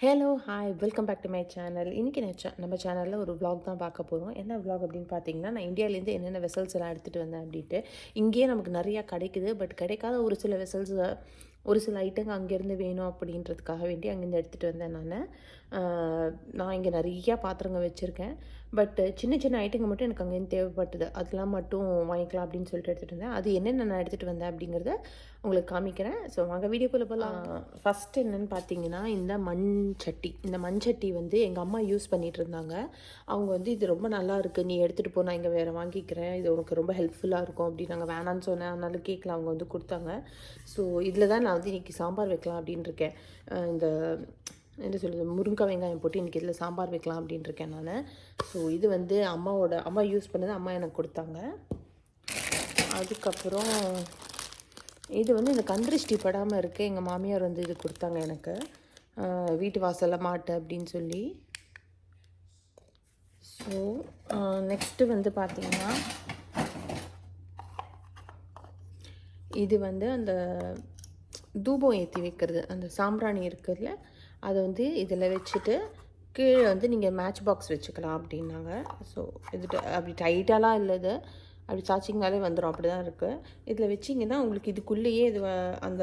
Hello hi welcome back to my channel இன்றைக்கி நான் நம்ம சேனலில் ஒரு விளாக் தான் பார்க்க போகிறோம் என்ன விளாக் அப்படின்னு பார்த்தீங்கன்னா நான் இந்தியாவிலேருந்து என்னென்ன வெசல்ஸ் எல்லாம் எடுத்துகிட்டு வந்தேன் அப்படின்ட்டு இங்கேயே நமக்கு நிறையா கிடைக்குது. பட் கிடைக்காத ஒரு சில வெசல்ஸ் ஒரு சில ஐட்டங்க அங்கேருந்து வேணும் அப்படின்றதுக்காக வேண்டி அங்கேருந்து எடுத்துகிட்டு வந்தேன் நான். நான் இங்கே நிறையா பாத்திரங்க வச்சுருக்கேன். பட் சின்ன சின்ன ஐட்டங்க மட்டும் எனக்கு அங்கேருந்து தேவைப்பட்டது. அதெல்லாம் மட்டும் வாங்கிக்கலாம் அப்படின்னு சொல்லிட்டு எடுத்துகிட்டு வந்தேன். அது என்னென்ன நான் எடுத்துகிட்டு வந்தேன் அப்படிங்கிறத உங்களுக்கு காமிக்கிறேன். ஸோ வாங்க வீடியோக்குள்ளே போகலாம். ஃபஸ்ட்டு என்னென்னு பார்த்தீங்கன்னா இந்த மண் சட்டி. இந்த மண் சட்டி வந்து எங்கள் அம்மா யூஸ் பண்ணிகிட்டு இருந்தாங்க. அவங்க வந்து இது ரொம்ப நல்லா இருக்குது நீ எடுத்துகிட்டு போ. நான் இங்கே வேறு வாங்கிக்கிறேன். இது உனக்கு ரொம்ப ஹெல்ப்ஃபுல்லாக இருக்கும். அப்படின்னு நாங்கள் வேணான்னு சொன்னேன். அதனால கேட்கல அவங்க வந்து கொடுத்தாங்க. ஸோ இதில் தான் நான் வந்து இன்றைக்கி சாம்பார் வைக்கலாம் அப்படின்னு இருக்கேன். இந்த என்ன சொல்கிறது முருங்கை வெங்காயம் போட்டு இன்றைக்கி இதில் சாம்பார் வைக்கலாம் அப்படின்னு இருக்கேன் நான். ஸோ இது வந்து அம்மாவோட அம்மா யூஸ் பண்ணது அம்மா எனக்கு கொடுத்தாங்க. அதுக்கப்புறம் இது வந்து இந்த கந்திருஷ்டி படாமல் இருக்குது எங்கள் மாமியார் வந்து இது கொடுத்தாங்க எனக்கு. வீட்டு வாசலில் மாட்டு அப்படின்னு சொல்லி. ஸோ நெக்ஸ்ட்டு வந்து பார்த்தீங்கன்னா இது வந்து அந்த தூபம் ஏற்றி வைக்கிறது அந்த சாம்பிராணி இருக்குதுல்ல அதை வந்து இதில் வச்சுட்டு கீழே வந்து நீங்கள் மேட்ச் பாக்ஸ் வச்சுக்கலாம் அப்படின்னாங்க. ஸோ இது அப்படி டைட்டாலாம் இல்லை இது. அப்படி சாய்ச்சிங்கனாலே வந்துடும் அப்படி தான் இருக்குது இதில் வச்சிங்கன்னா உங்களுக்கு இதுக்குள்ளேயே இது அந்த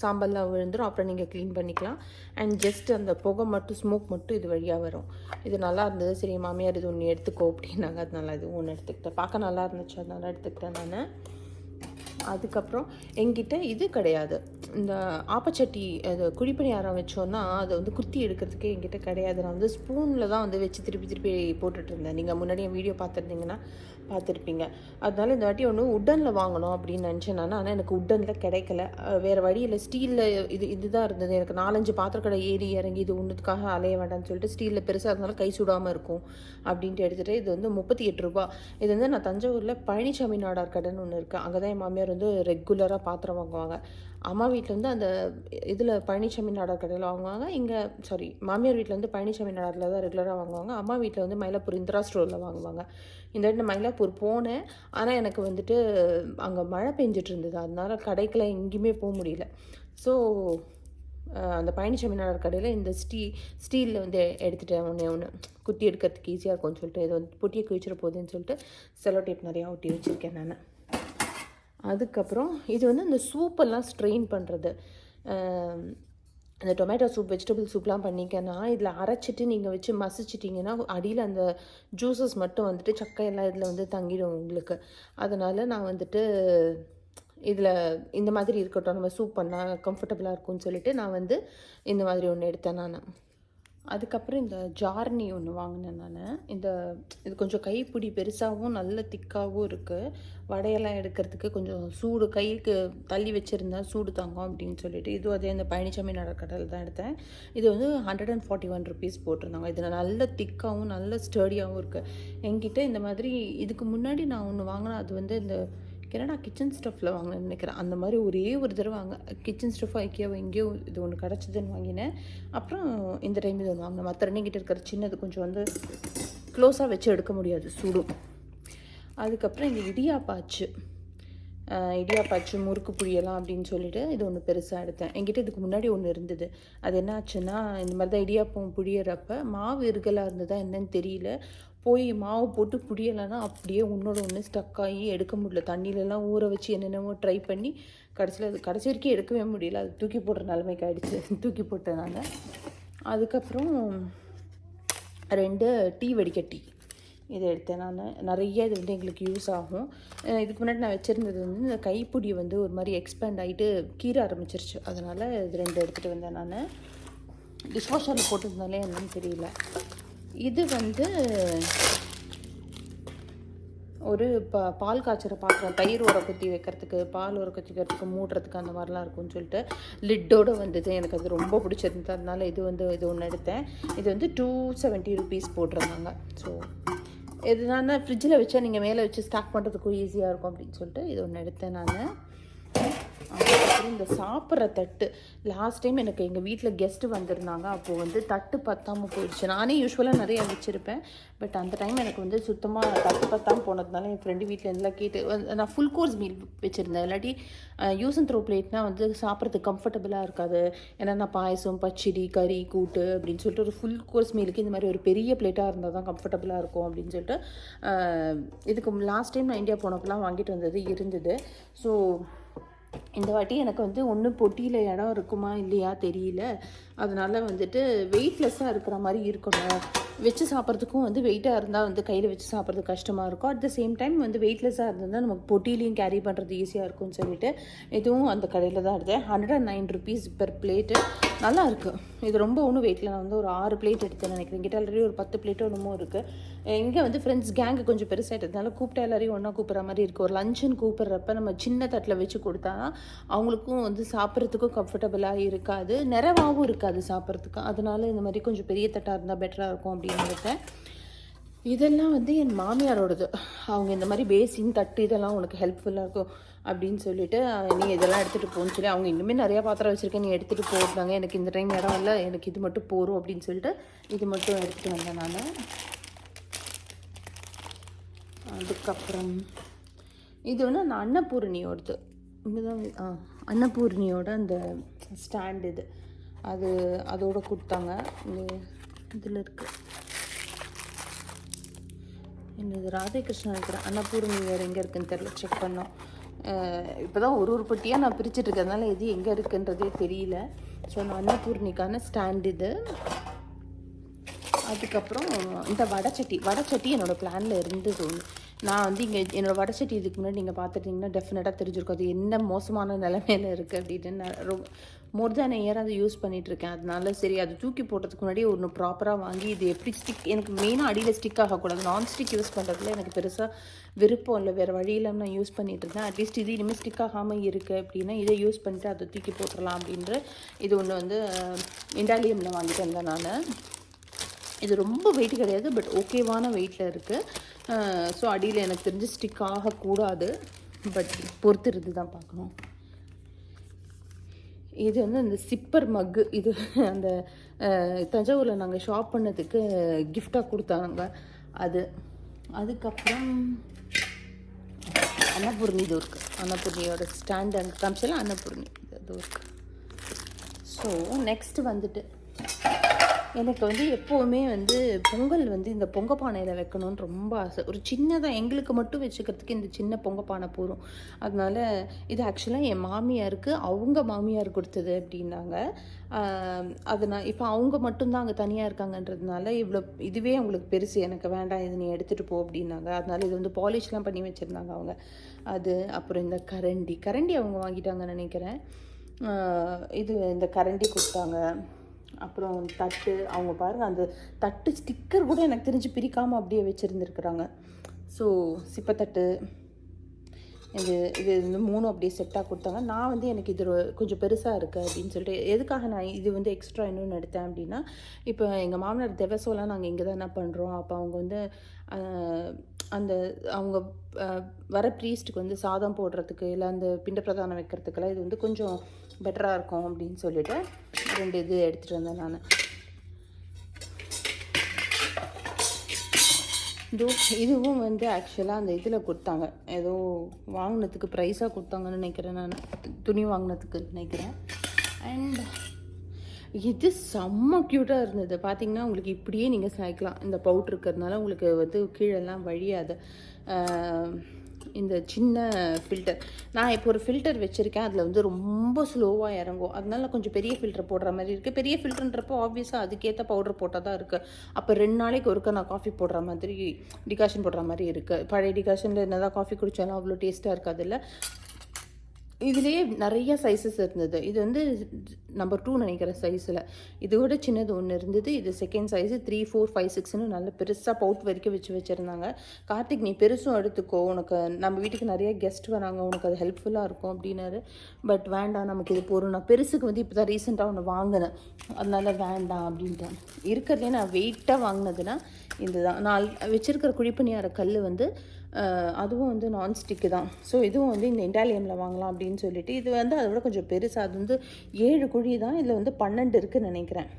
சாம்பல்லாம் விழுந்துடும் அப்புறம் நீங்கள் க்ளீன் பண்ணிக்கலாம். அண்ட் ஜஸ்ட் அந்த புகை மட்டும் ஸ்மோக் மட்டும் இது வழியாக வரும். இது நல்லா இருந்தது. சரி மாமியார் இது ஒன்று எடுத்துக்கோ அப்படின்னாங்க. அதனால இது ஒன்று எடுத்துக்கிட்டேன். பார்க்க நல்லா இருந்துச்சு. அதனால எடுத்துக்கிட்டேன் நான். அதுக்கப்புறம் எங்கிட்ட இது கிடையாது. இந்த ஆப்பச்சட்டி அது குழிப்பணியாரம் வச்சோன்னா அதை வந்து குத்தி எடுக்கிறதுக்கே என்கிட்ட கிடையாது. நான் வந்து ஸ்பூனில் தான் வந்து வச்சு திருப்பி திருப்பி போட்டுட்டு இருந்தேன். நீங்கள் முன்னாடி வீடியோ பார்த்துருந்தீங்கன்னா பார்த்துருப்பீங்க. அதனால இந்த வாட்டி ஒன்று உட்டனில் வாங்கணும் அப்படின்னு நினச்சேன் நான். ஆனால் எனக்கு உட்டனில் கிடைக்கல. வேறு வழியில் ஸ்டீலில் இது இதுதான் இருந்தது. எனக்கு நாலஞ்சு பாத்திரக்கடை ஏறி இறங்கி இது ஒன்றுக்காக அலைய வேண்டாம்னு சொல்லிட்டு ஸ்டீலில் பெருசாக இருந்தாலும் கை சுடாமல் இருக்கும் அப்படின்ட்டு எடுத்துகிட்டு இது வந்து முப்பத்தி எட்டு ரூபா. இது வந்து நான் தஞ்சாவூரில் பழனிசாமி நாடார் கடைன்னு ஒன்று இருக்குது அங்கே தான் என் மாமியார் வந்து ரெகுலராக பாத்திரம் வாங்குவாங்க. அம்மா வீட்டில் வந்து அந்த இதில் பழனிசாமி நாடார் கடையில் வாங்குவாங்க. இங்கே சாரி மாமியார் வீட்டில் வந்து பழனிசாமி நாடாரில் தான் ரெகுலராக வாங்குவாங்க. அம்மா வீட்டில் வந்து மயிலாப்பூர் இந்திரா ஸ்டோரில் வாங்குவாங்க. இந்த வாட்டி நான் மயிலாப்பூர் போனேன். ஆனால் எனக்கு வந்துட்டு அங்கே மழை பெஞ்சிட்டு இருந்தது அதனால கடைக்கெலாம் எங்கேயுமே போக முடியல. ஸோ அந்த பழனிசாமி கடையில் இந்த ஸ்டீ ஸ்டீலில் வந்து எடுத்துட்டேன் ஒன்று ஒன்று குத்தி எடுக்கிறதுக்கு ஈஸியாக இருக்கும்னு சொல்லிட்டு இது வந்து பொட்டியை குவிச்சிட போகுதுன்னு சொல்லிட்டு செலோ டேப் நிறையா ஒட்டி வச்சுருக்கேன் நான். அதுக்கப்புறம் இது வந்து அந்த சூப்பெல்லாம் ஸ்ட்ரெயின் பண்ணுறது இந்த டொமேட்டோ சூப் வெஜிடபிள் சூப்லாம் பண்ணிக்கன்னா இதில் அரைச்சிட்டு நீங்கள் வச்சு மசிச்சிட்டிங்கன்னா அடியில் அந்த ஜூஸஸ் மட்டும் வந்துட்டு சக்கையெல்லாம் இதில் வந்து தங்கிடும் உங்களுக்கு. அதனால் நான் வந்துட்டு இதில் இந்த மாதிரி இருக்கட்டும் நம்ம சூப் பண்ணால் கம்ஃபர்டபுளாக இருக்கும்னு சொல்லிட்டு நான் வந்து இந்த மாதிரி ஒன்று எடுத்தேன் நான். அதுக்கப்புறம் இந்த ஜார்னி ஒன்று வாங்கினேன் நான். இந்த இது கொஞ்சம் கைப்பிடி பெருசாகவும் நல்ல திக்காகவும் இருக்குது வடையெல்லாம் எடுக்கிறதுக்கு கொஞ்சம் சூடு கைக்கு தள்ளி வச்சுருந்தா சூடு தாங்கும் அப்படின்னு சொல்லிட்டு இது அதே இந்த பழனிசாமி நடக்கடல் தான் எடுத்தேன். இது வந்து hundred and forty one rupees போட்டிருந்தாங்க. இது நல்ல திக்காகவும் நல்ல ஸ்டடியாகவும் இருக்குது என்கிட்ட இந்த மாதிரி இதுக்கு முன்னாடி நான் ஒன்று வாங்கினேன். அது வந்து இந்த கனடா கிச்சன் ஸ்டஃப்பில் வாங்கினேன்னு நினைக்கிறேன். அந்த மாதிரி ஒரே ஒரு தடவை வாங்க கிச்சன் ஸ்டஃப் ஐக்கியாவோ எங்கேயோ இது ஒன்று கிடச்சிதுன்னு வாங்கினேன். அப்புறம் இந்த டைம் இது ஒன்று வாங்கினேன். மற்ற ரெண்டுங்கிட்ட இருக்கிற சின்னது கொஞ்சம் வந்து க்ளோஸாக வச்சு எடுக்க முடியாது சூடும். அதுக்கப்புறம் இங்கே இடியாப்பாச்சு. இடியாப்பாச்சு முறுக்கு புழியலாம் அப்படின்னு சொல்லிட்டு இது ஒன்று பெருசாக எடுத்தேன். என்கிட்ட இதுக்கு முன்னாடி ஒன்று இருந்தது. அது என்ன ஆச்சுன்னா இந்த மாதிரி தான் இடியாப்பம் புழியறப்ப மாவு இருகலாக இருந்ததா என்னன்னு தெரியல. போய் மாவு போட்டு புடியலைன்னா அப்படியே உன்னோட ஒன்று ஸ்டக் ஆகி எடுக்க முடியல. தண்ணியிலலாம் ஊற வச்சு என்னென்னமோ ட்ரை பண்ணி கடைசியில் அது கடைசி வரைக்கும் எடுக்கவே முடியல. அது தூக்கி போடுற நிலைமைக்கு ஆகிடுச்சு தூக்கி போட்டேன் நான் அதுக்கப்புறம் ரெண்டு டீ வடிகட்டி இதை எடுத்தேன் நான். நிறைய இது வந்து எங்களுக்கு யூஸ் ஆகும். இதுக்கு முன்னாடி நான் வச்சுருந்தது வந்து இந்த கைப்பிடி வந்து ஒரு மாதிரி எக்ஸ்பேண்ட் ஆகிட்டு கீற ஆரம்பிச்சிருச்சு. அதனால் இது ரெண்டு எடுத்துகிட்டு வந்தேன் நான். டிஷ்வாஷரில் போட்டிருந்தாலே என்னன்னு தெரியல. இது வந்து ஒரு பா பால் காய்ச்சிற பாத்திரம் தயிர் உர குத்தி வைக்கிறதுக்கு பால் உர குத்தி வைக்கிறதுக்கு மூடுறதுக்கு அந்த மாதிரிலாம் இருக்கும்னு சொல்லிட்டு லிட்டோடு வந்தது. எனக்கு அது ரொம்ப பிடிச்சிருந்தது. அதனால இது வந்து இது ஒன்று எடுத்தேன். இது வந்து டூ செவன்ட்டி ருபீஸ் போட்டிருந்தாங்க. ஸோ எதுனா ஃப்ரிட்ஜில் வச்சா நீங்கள் மேலே வச்சு ஸ்டாக் பண்ணுறதுக்கும் ஈஸியாக இருக்கும் அப்படின்னு சொல்லிட்டு இது ஒன்று எடுத்தேன் நான். அப்புறம் இந்த சாப்பிட்ற தட்டு. லாஸ்ட் டைம் எனக்கு எங்கள் வீட்டில் கெஸ்ட்டு வந்திருந்தாங்க. அப்போது வந்து தட்டு பத்தாமல் போயிடுச்சு. நானே யூஸ்வலாக நிறைய வச்சுருப்பேன். பட் அந்த டைம் எனக்கு வந்து சுத்தமாக தட்டு பத்தாமல் போனதுனால என் ஃப்ரெண்டு வீட்டில் எல்லாம் கேட்டு நான் ஃபுல் கோர்ஸ் மீல் வச்சுருந்தேன். இல்லாட்டி யூஸ் அண்ட் த்ரோ பிளேட்னா வந்து சாப்பிட்றதுக்கு கம்ஃபர்டபுளாக இருக்காது. ஏன்னா நான் பாயசம் பச்சடி கறி கூட்டு அப்படின்னு சொல்லிட்டு ஒரு ஃபுல் கோர்ஸ் மீலுக்கு இந்த மாதிரி ஒரு பெரிய பிளேட்டாக இருந்தால் தான் கம்ஃபர்டபுளாக இருக்கும் அப்படின்னு சொல்லிட்டு இதுக்கு லாஸ்ட் டைம் நான் இந்தியா போனப்பெல்லாம் வாங்கிட்டு வந்தது இருந்தது. ஸோ இந்த வாட்டி எனக்கு வந்து ஒன்று பொட்டியில் இடம் இருக்குமா இல்லையா தெரியல. அதனால வந்துட்டு வெயிட்லெஸ்ஸாக இருக்கிற மாதிரி இருக்கணும். வச்சு சாப்பிட்றதுக்கும் வந்து வெயிட்டாக இருந்தால் வந்து கையில் வச்சு சாப்பிட்றது கஷ்டமாக இருக்கும். அட் த சேம் டைம் வந்து வெயிட்லெஸ்ஸாக இருந்தால் நமக்கு பொட்டிலையும் கேரி பண்ணுறது ஈஸியாக இருக்கும்னு சொல்லிட்டு இதுவும் அந்த கடையில் தான் எடுத்தேன் hundred and nine rupees per plate நல்லா இருக்குது இது ரொம்ப ஒன்றும் வெயிட்டில் நான் வந்து ஒரு ஆறு பிளேட் எடுத்தேன் நினைக்கிறேன். கிட்ட ஆல்ரெடி ஒரு பத்து பிளேட்டோ ஒன்றுமோ இருக்குது இங்கே வந்து ஃப்ரெண்ட்ஸ் கேங்கு கொஞ்சம் பெருசாகிட்டதுனால கூப்பிட்டா எல்லாரையும் ஒன்றா கூப்பிட்ற மாதிரி இருக்குது ஒரு லஞ்சுன்னு கூப்பிட்றப்ப நம்ம சின்ன தட்டில் வச்சு கொடுத்தா அவங்களுக்கும் வந்து சாப்பிட்றதுக்கும் கம்ஃபர்டபுளாக இருக்காது. நிறைவாகவும் இருக்காது சாப்பிட்றதுக்கு. அதனால இந்த மாதிரி கொஞ்சம் பெரிய தட்டாக இருந்தால் பெட்டராக இருக்கும் அப்படின்னு நினைத்தேன் இதெல்லாம் வந்து என் மாமியாரோடது. அவங்க இந்த மாதிரி பேசின் தட்டு இதெல்லாம் உனக்கு ஹெல்ப்ஃபுல்லாக இருக்கும் அப்படின்னு சொல்லிட்டு நீ இதெல்லாம் எடுத்துகிட்டு போகணும்னு சொல்லி அவங்க இன்னுமே நிறையா பாத்திரம் வச்சுருக்கேன் நீ எடுத்துகிட்டு போட்டாங்க எனக்கு இந்த டைம் இடம் இல்லை எனக்கு இது மட்டும் போகும் அப்படின்னு சொல்லிட்டு இது மட்டும் எடுத்துகிட்டு வந்தேன் நான். அதுக்கப்புறம் இது வந்து அந்த அன்னபூரணியோடது. இங்கதான் ஆ அன்னபூரணியோட அந்த ஸ்டாண்ட் இது. அது அதோட கொடுத்தாங்க. இதில் இருக்குது என்னது ராதாகிருஷ்ணன் இருக்கிற அன்னபூர்ணி வேறு எங்கே இருக்குன்னு தெரில செக் பண்ணோம். இப்போ தான் ஒரு ஒரு பட்டியாக நான் பிரிச்சுட்டு இருக்கிறதுனால எது எங்கே இருக்குன்றதே தெரியல. ஸோ நான் அன்னபூர்ணிக்கான ஸ்டாண்ட் இது. அதுக்கப்புறம் இந்த வடைச்சட்டி வடைச்சட்டி என்னோடய பிளானில் இருந்தது ஒன்று நான் வந்து இங்கே என்னோடய வடைச்சட்டி இதுக்கு முன்னாடி நீங்கள் பார்த்துட்டிங்கன்னா டெஃபினட்டாக தெரிஞ்சிருக்கும். அது என்ன மோசமான நிலமையில இருக்குது அப்படின்னு நான் ரொம்ப மோர் தேன் இயர் அதை யூஸ் பண்ணிகிட்ருக்கேன் இருக்கேன் அதனால சரி அது தூக்கி போடுறதுக்கு முன்னாடி ஒன்று ப்ராப்பராக வாங்கி இது எப்படி ஸ்டிக் எனக்கு மெயினாக அடியில் ஸ்டிக் ஆகக்கூடாது. நான் ஸ்டிக் யூஸ் பண்ணுறதுல எனக்கு பெருசாக விருப்பம் இல்லை. வேறு வழி இல்லாமல் நான் யூஸ் பண்ணிகிட்டு இருந்தேன் அட்லீஸ்ட் இது இனிமேல் ஸ்டிக் ஆகாமல் இருக்குது அப்படின்னா இதை யூஸ் பண்ணிட்டு அதை தூக்கி போட்டுடலாம் அப்படின்ற இது ஒன்று வந்து இண்டாலியமில் வாங்கிட்டு வந்தேன் நான். இது ரொம்ப வெயிட் கிடையாது பட் ஓகேவான வெயிட்டில் இருக்குது ஸோ அடியில் எனக்கு தெரிஞ்சு ஸ்டிக் ஆகக்கூடாது. பட் பொறுத்திருந்து தான் பார்க்கணும். இது வந்து அந்த சிப்பர் மக்கு இது அந்த தஞ்சாவூரில் நாங்கள் ஷாப் பண்ணதுக்கு கிஃப்டாக கொடுத்தாங்க. அது அதுக்கப்புறம் அன்னபூர்ணி இது இருக்குது அன்னபூர்ணியோட ஸ்டாண்ட் அங்கே காமிச்சல அன்னபூர்ணி இது இருக்குது ஸோ நெக்ஸ்ட் வந்துட்டு எனக்கு வந்து எப்போவுமே வந்து பொங்கல் வந்து இந்த பொங்க பானையில் வைக்கணும்னு ரொம்ப ஆசை. ஒரு சின்னதாக எங்களுக்கு மட்டும் வச்சுக்கிறதுக்கு இந்த சின்ன பொங்க பானை போதும். அதனால் இது ஆக்சுவலாக என் மாமியாருக்கு அவங்க மாமியார் கொடுத்தது அப்படின்னாங்க. அதனால் அது நான் இப்போ அவங்க மட்டும்தான் அங்கே தனியாக இருக்காங்கன்றதுனால இவ்வளோ இதுவே அவங்களுக்கு பெருசு. எனக்கு வேண்டாம் இது நீ எடுத்துகிட்டு போ அப்படின்னாங்க. அதனால் இது வந்து பாலிஷ்லாம் பண்ணி வச்சுருந்தாங்க அவங்க. அது அப்புறம் இந்த கரண்டி. கரண்டி அவங்க வாங்கிட்டாங்கன்னு நினைக்கிறேன். இது இந்த கரண்டி கொடுத்தாங்க. அப்புறம் தட்டு அவங்க பாருங்க அந்த தட்டு ஸ்டிக்கர் கூட எனக்கு தெரிஞ்சு பிரிக்காமல் அப்படியே வச்சுருந்துருக்குறாங்க. ஸோ சிப்பத்தட்டு இது இது வந்து மூணும் அப்படியே செட்டாக கொடுத்தாங்க. நான் வந்து எனக்கு இது கொஞ்சம் பெருசாக இருக்குது அப்படின்னு சொல்லிட்டு எதுக்காக நான் இது வந்து எக்ஸ்ட்ரா இன்னொன்று எடுத்தேன் அப்படின்னா இப்போ எங்கள் மாமனார் தெவசோலாம் நாங்கள் இங்கே தான் என்ன பண்ணுறோம் அப்போ அவங்க வந்து அந்த அவங்க வர ப்ரீஸ்ட்டுக்கு வந்து சாதம் போடுறதுக்கு இல்லை அந்த பிண்ட பிரதானம் வைக்கிறதுக்கெல்லாம் இது வந்து கொஞ்சம் பெட்டராக இருக்கும் அப்படின்னு சொல்லிட்டு ரெண்டு இது எடுத்துகிட்டு வந்தேன் நான். இதோ இதுவும் வந்து ஆக்சுவலாக அந்த இதில் கொடுத்தாங்க. ஏதோ வாங்கினதுக்கு ப்ரைஸாக கொடுத்தாங்கன்னு நினைக்கிறேன் நான். துணி வாங்கினதுக்கு நினைக்கிறேன். அண்ட் இது செம்ம க்யூட்டாக இருந்தது. பார்த்தீங்கன்னா உங்களுக்கு இப்படியே நீங்கள் சாய்க்கலாம். இந்த பவுட்ரு இருக்கிறதுனால உங்களுக்கு வந்து கீழெல்லாம் வழியாது. இந்த சின்ன ஃபில்டர் நான் இப்போ ஒரு ஃபில்டர் வச்சுருக்கேன். அதில் வந்து ரொம்ப ஸ்லோவாக இறங்கும். அதனால கொஞ்சம் பெரிய ஃபில்டர் போடுற மாதிரி இருக்குது பெரிய ஃபில்டர்ன்றப்போ ஆப்வியஸாக அதுக்கேற்ற பவுடர் போட்டால் தான் இருக்குது அப்போ ரெண்டு நாளைக்கு ஒருக்க நான் காஃபி போடுற மாதிரி டிகாஷன் போடுற மாதிரி இருக்குது பழைய டிகாஷனில் என்னதான் காஃபி குடித்தாலும் அவ்வளோ டேஸ்ட்டாக இருக்காதுல்ல இதுலேயே நிறைய சைஸஸ் இருந்தது. இது வந்து நம்பர் டூ நினைக்கிற சைஸில் இதோட சின்னது ஒன்று இருந்தது. இது second size three four five சிக்ஸ்னு நல்ல பெருசாக பவுட் வரைக்கும் வச்சு வச்சுருந்தாங்க. கார்த்திக் நீ பெருசும் எடுத்துக்கோ. உனக்கு நம்ம வீட்டுக்கு நிறைய கெஸ்ட் வராங்க. உனக்கு அது ஹெல்ப்ஃபுல்லாக இருக்கும் அப்படின்னாரு. பட் வேண்டாம் நமக்கு இது போகிறோம் நான் பெருசுக்கு வந்து இப்போ தான் ரீசெண்டாக ஒன்று வாங்கினேன். அதனால் வேண்டாம் அப்படின்ட்டேன் இருக்கிறதுலே நான் வெயிட்டாக வாங்கினதுன்னா இதுதான். நான் வச்சுருக்கிற குழிப்பணியார கல் வந்து அதுவும் வந்து நான்ஸ்டிக்கு தான். ஸோ இதுவும் வந்து இந்த இண்டாலியமில் வாங்கலாம் அப்படின்னு சொல்லிட்டு இது வந்து அதை விட கொஞ்சம் பெருசாக அது வந்து ஏழு குழி தான் இதில் வந்து பன்னெண்டு இருக்குதுன்னு நினைக்கிறேன்.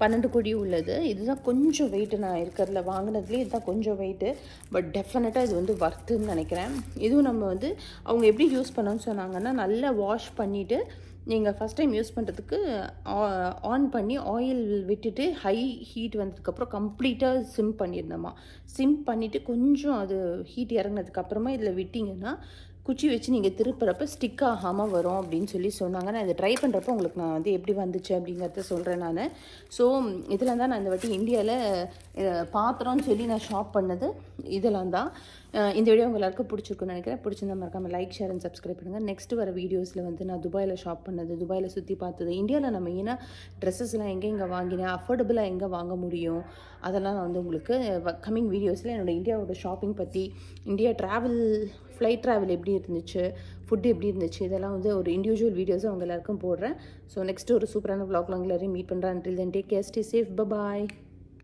பன்னெண்டு குழி உள்ளது. இதுதான் கொஞ்சம் வெயிட்டு நான் இருக்கிறதுல வாங்கினதுலேயே இதுதான் கொஞ்சம் வெயிட்டு பட் டெஃபினட்டாக இது வந்து வர்த்துன்னு நினைக்கிறேன். இதுவும் நம்ம வந்து அவங்க எப்படி யூஸ் பண்ணணும்னு சொன்னாங்கன்னா நல்லா வாஷ் பண்ணிவிட்டு நீங்கள் ஃபஸ்ட் டைம் யூஸ் பண்ணுறதுக்கு ஆன் பண்ணி ஆயில் விட்டுட்டு ஹை ஹீட் வந்ததுக்கப்புறம் கம்ப்ளீட்டாக சிம் பண்ணியிருந்தோமா சிம் பண்ணிவிட்டு கொஞ்சம் அது ஹீட் இறங்கினதுக்கப்புறமா இதில் விட்டிங்கன்னா குச்சி வச்சு நீங்கள் திருப்புறப்ப ஸ்டிக் ஆகாமல் வரும் அப்படின்னு சொல்லி சொன்னாங்க. நான் இதை ட்ரை பண்ணுறப்ப உங்களுக்கு நான் வந்து எப்படி வந்துச்சு அப்படிங்கிறத சொல்கிறேன் நான். ஸோ இதில் தான் நான் இந்த வாட்டி இந்தியாவில் பாத்திரம்னு சொல்லி நான் ஷாப் பண்ணது. இதெல்லாம் தான் இந்த வீடியோ உங்கள் எல்லாருக்கும் பிடிச்சிருக்குன்னு நினைக்கிறேன். பிடிச்சிருந்தா மறக்காமல் லைக் ஷேர் அண்ட் சப்ஸ்கிரைப் பண்ணுங்கள் நெக்ஸ்ட் வர வீடியோஸில் வந்து நான் துபாயில் ஷாப் பண்ணது துபாயில் சுற்றி பார்த்தது இந்தியாவில் நான் மெயினாக ட்ரெஸ்ஸஸ்லாம் எங்கே எங்கே வாங்கினேன் அஃபோர்டபுளாக எங்கே வாங்க முடியும் அதெல்லாம் நான் வந்து உங்களுக்கு கம்மிங் வீடியோஸில் என்னோட இந்தியாவோட ஷாப்பிங் பற்றி இந்தியா ட்ராவல் ஃப்ளைட் ட்ராவல் எப்படி இருந்துச்சு ஃபுட் எப்படி இருந்துச்சு இதெல்லாம் வந்து ஒரு இண்டிவிஜுவல் வீடியோஸாக அவங்க எல்லாருக்கும் போடுறேன். ஸோ நெக்ஸ்ட் ஒரு சூப்பரான vlogல எல்லாரையும் மீட் பண்ணுறேன் until then take care safe bye bye